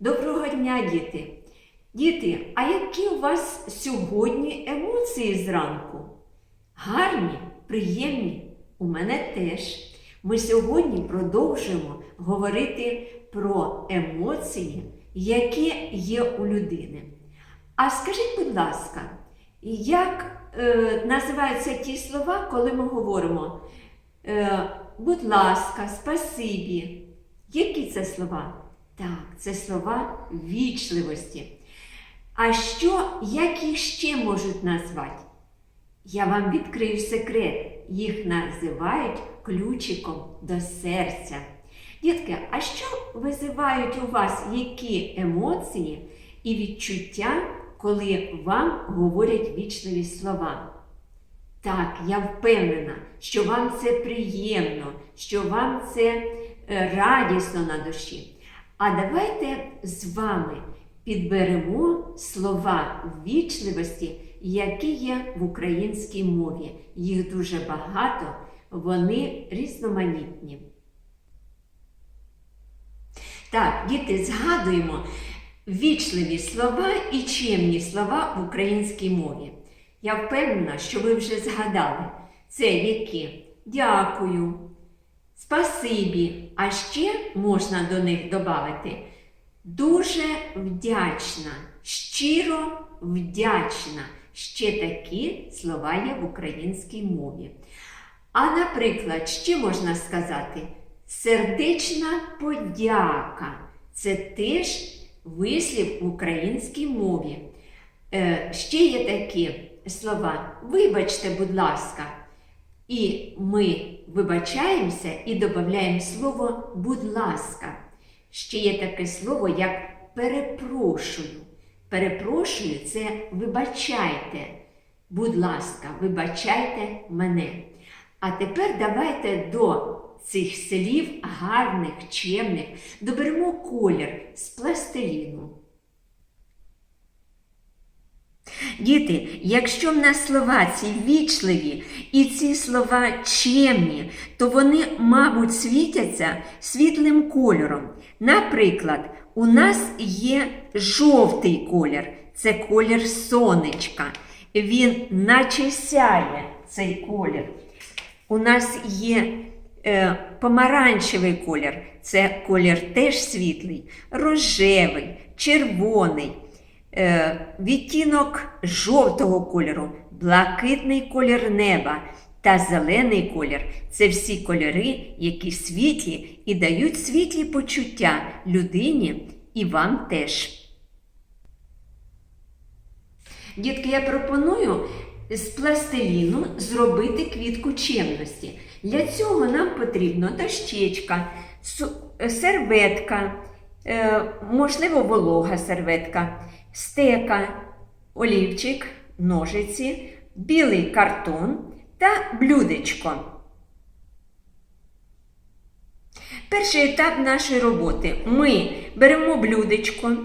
Доброго дня, діти! Діти, а які у вас сьогодні емоції зранку? Гарні, приємні? У мене теж. Ми сьогодні продовжуємо говорити про емоції, які є у людини. А скажіть, будь ласка, як е, називаються ті слова, коли ми говоримо е, будь ласка, спасибі? Які це слова? Так, це слова вічливості. А що, як їх ще можуть назвати? Я вам відкрию секрет. Їх називають ключиком до серця. Дітки, а що визивають у вас які емоції і відчуття, коли вам говорять вічливі слова? Так, я впевнена, що вам це приємно, що вам це е, радісно на душі. А давайте з вами підберемо слова ввічливості, які є в українській мові. Їх дуже багато, вони різноманітні. Так, діти, згадуємо вічливі слова і чемні слова в українській мові. Я впевнена, що ви вже згадали. Це які? Дякую, спасибі, а ще можна до них додати дуже вдячна, щиро вдячна. Ще такі слова є в українській мові. А, наприклад, ще можна сказати сердечна подяка. Це теж вислів в українській мові. Е, ще є такі слова. Вибачте, будь ласка. І ми вибачаємося і додаємо слово будь ласка. Ще є таке слово, як перепрошую. Перепрошую це вибачайте. Будь ласка, вибачайте мене. А тепер давайте до цих слів гарних, чемних доберемо колір з пластиліну. Діти, якщо в нас слова ці вічливі і ці слова чемні, то вони, мабуть, світяться світлим кольором. Наприклад, у нас є жовтий колір, це колір сонечка. Він наче сяє цей колір. У нас є е, помаранчевий колір, це колір теж світлий, рожевий, червоний відтінок жовтого кольору, блакитний колір неба та зелений колір це всі кольори, які світлі і дають світлі почуття людині і вам теж. Дітки, я пропоную з пластиліну зробити квітку чемності. Для цього нам потрібно дощечка, серветка, е, можливо, волога серветка, стека, олівчик, ножиці, білий картон та блюдечко. Перший етап нашої роботи. Ми беремо блюдечко,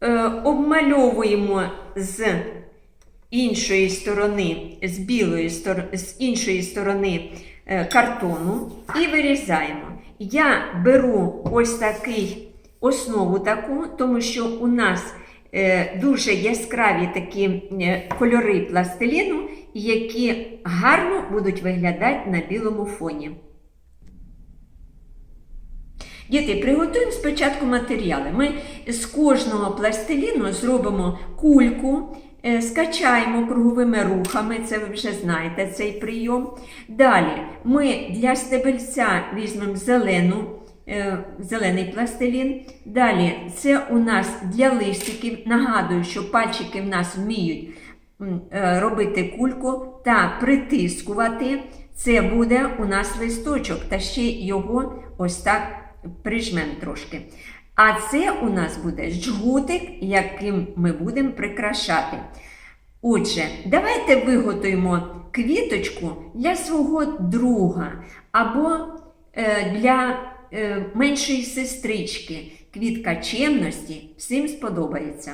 е, обмальовуємо з іншої сторони, з білої з іншої сторони е, картону і вирізаємо. Я беру ось такий основу таку, тому що у нас е, дуже яскраві такі е, кольори пластиліну, які гарно будуть виглядати на білому фоні. Діти, приготуємо спочатку матеріали. Ми з кожного пластиліну зробимо кульку, е, скачаємо круговими рухами, це ви вже знаєте цей прийом. Далі ми для стебельця візьмемо зелену, зелений пластилін. Далі це у нас для листиків. Нагадую, що пальчики в нас вміють е, робити кульку та притискувати. Це буде у нас листочок, та ще його ось так прижмемо трошки. А це у нас буде жгутик, яким ми будемо прикрашати. Отже, давайте виготуємо квіточку для свого друга або е, для е, меншої сестрички. Квітка чемності всім сподобається.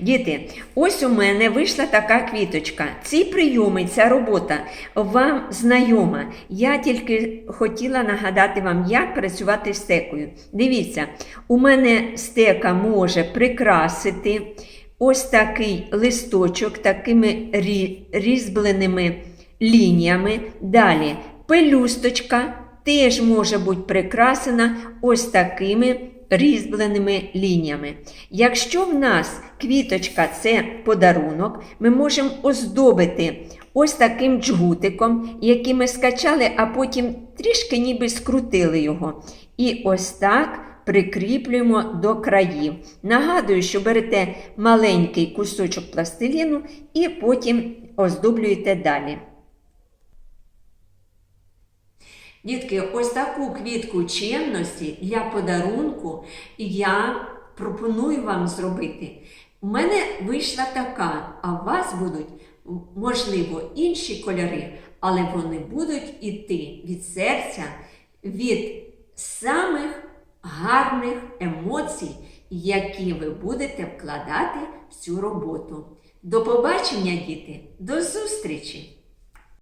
Діти, ось у мене вийшла така квіточка. Ці прийоми, ця робота вам знайома. Я тільки хотіла нагадати вам, як працювати стекою. Дивіться, у мене стека може прикрасити ось такий листочок такими різьбленими лініями. Далі пелюсточка теж може бути прикрасена ось такими різьбленими лініями. Якщо в нас квіточка це подарунок, ми можемо оздобити ось таким джгутиком, який ми скачали, а потім трішки ніби скрутили його. І ось так прикріплюємо до країв. Нагадую, що берете маленький кусочок пластиліну і потім оздоблюєте далі. Дітки, ось таку квітку чемності для подарунку я пропоную вам зробити. У мене вийшла така, а у вас будуть, можливо, інші кольори, але вони будуть іти від серця, від самих гарних емоцій, які ви будете вкладати в цю роботу. До побачення, діти! До зустрічі!